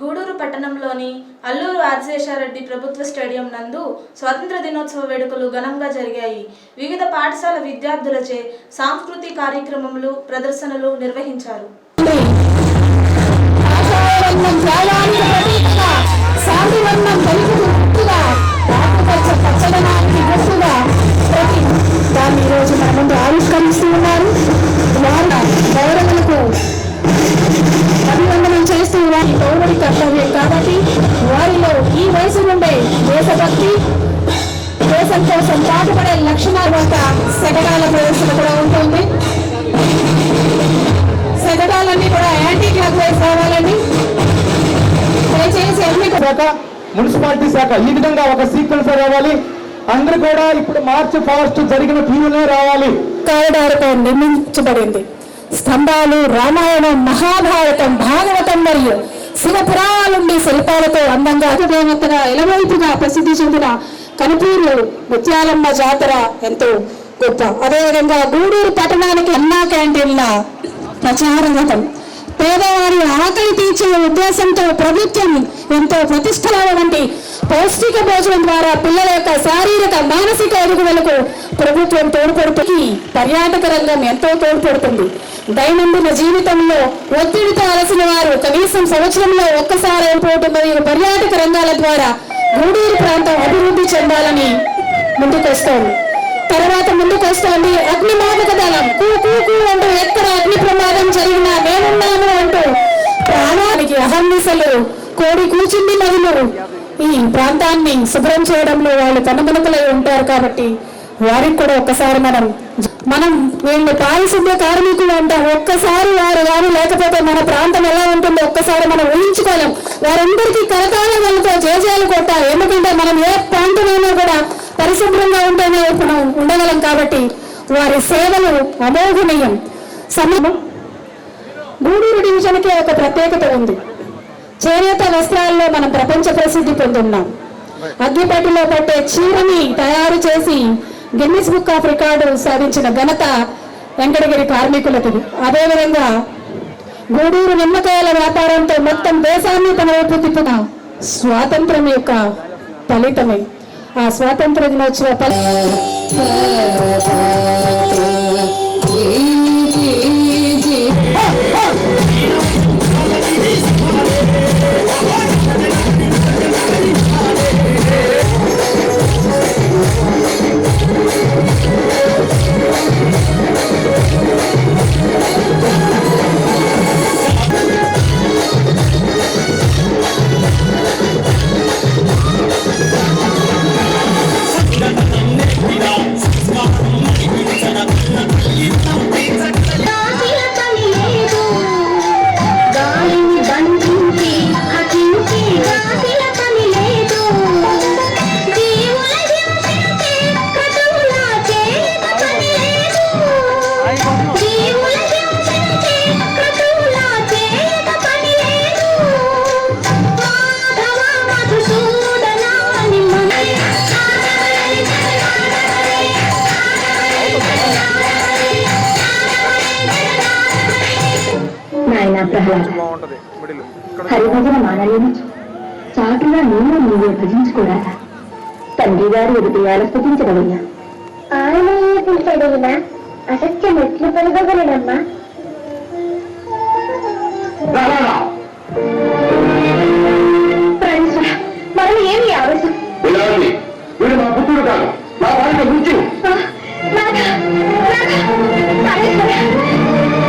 గూడూరు పట్టణంలోని అల్లూరు ఆదిశేషారెడ్డి ప్రభుత్వ స్టేడియం నందు స్వాతంత్ర దినోత్సవ వేడుకలు ఘనంగా జరిగాయి. వివిధ పాఠశాల విద్యార్థులచే సాంస్కృతిక కార్యక్రమములు ప్రదర్శనలు నిర్వహించారు. ప్రతి దేశం కోసం పాటుపడే లక్షణాలు ఒక శకటాల ప్రదర్శన కూడా ఉంటుంది. శకటాలన్నీ కూడా యాంటీ క్లాక్ వైజ్ రావాలండి దయచేసి అన్ని మున్సిపాలిటీ శాఖ ఈ విధంగా ఒక సీక్వెన్స్ రావాలి. అందరూ కూడా ఇప్పుడు మార్చ్ ఫాస్ట్ జరిగిన తీరునే రావాలి. కారిడార్తో నిర్మించబడింది. స్తంభాలు రామాయణం మహాభారతం భాగవతం మరియు శివ పురాణాల నుండి శిల్పాలతో అందంగా దేవతగా ఎలవైపుగా ప్రసిద్ధి చెందిన కనుపూరు ముత్యాలమ్మ జాతర ఎంతో గొప్ప. అదేవిధంగా గూడూరు పట్టణానికి అన్నా క్యాంటీన్ల ప్రచారరథం పేదవారి ఆకలి తీర్చే ఉద్దేశంతో ప్రభుత్వం ఎంతో ప్రతిష్టల వంటి పౌష్టిక భోజనం ద్వారా పిల్లల యొక్క శారీరక మానసిక ఎదుగుదలకు ప్రభుత్వం తోడ్పడుతుంది. పర్యాటక రంగం ఎంతో తోడ్పడుతుంది. దైనందిన జీవితంలో ఒత్తిడితో అలసిన వారు కనీసం సంవత్సరంలో ఒక్కసారి అయిపోవటం మరియు పర్యాటక రంగాల ద్వారా గూడూరు ప్రాంతం అభివృద్ధి చెందాలని ముందుకొస్తోంది. తర్వాత ముందుకొస్తోంది అగ్నిమాపక దళం కూ కూ కూ అంటూ ఎక్కడ అగ్ని ప్రమాదం జరిగినా నేనున్నాను అంటూ ప్రాణానికి అహర్నిశలు కోడి కూచింది నదులు ఈ ప్రాంతాన్ని శుభ్రం చేయడంలో వాళ్ళు తనమునకలై ఉంటారు కాబట్టి వారికి కూడా ఒకసారి మనం మనం వీళ్ళు పారిశుద్ధ్య కార్మికులు అంటే ఒక్కసారి వారు కానీ లేకపోతే మన ప్రాంతం ఎలా ఉంటుందో ఒక్కసారి మనం ఊహించుకోలేం. వారందరికీ కరకాల వాళ్ళతో జేజేలు కొట్టాలి. ఎందుకంటే మనం ఏ ప్రాంతమైనా కూడా పరిశుభ్రంగా ఉంటేనే మనం ఉండగలం కాబట్టి వారి సేవలు అమోఘనీయం. సమయం గూడూరు డివిజన్కి ఒక ప్రత్యేకత ఉంది. చేనేత వస్త్రాల్లో మనం ప్రపంచ ప్రసిద్ధి పొందున్నాం. అగ్గిపెట్టిలో పట్టే చీరని తయారు చేసి గిన్నీస్ బుక్ ఆఫ్ రికార్డు సాధించిన ఘనత వెంకటగిరి కార్మికులకి అదేవిధంగా గూడూరు నిమ్మకాయల వ్యాపారంతో మొత్తం దేశాన్ని తన వైపు తిప్పిన స్వాతంత్రం యొక్క ఫలితమే. ఆ స్వాతంత్ర దినోత్సవ హరిభజన మానలేను చాటుగా నేను నీవే భజించుకోరాదా తండ్రి గారు హృదయాల స్థుతించగలిగిన ఆలయించగలిగిన అసత్యం ఎట్లు పలుకగలనమ్మా. ఫ్రెండ్స్ మనం ఏమి ఆవేశం? వీడు మా పుత్రుడు కాదు నా వారిని గుర్తు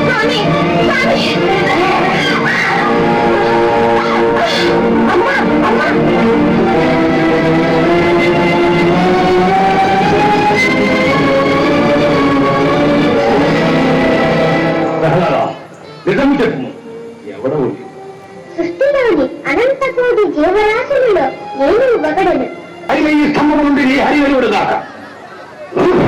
స్వామి, స్వామి. ఎవడవు సృష్టిలోని అనంత కోటి జీవరాశులలో నేను ఒకడను. అయితే ఈ స్తంభం నుండి హరి వెలువడు దాకా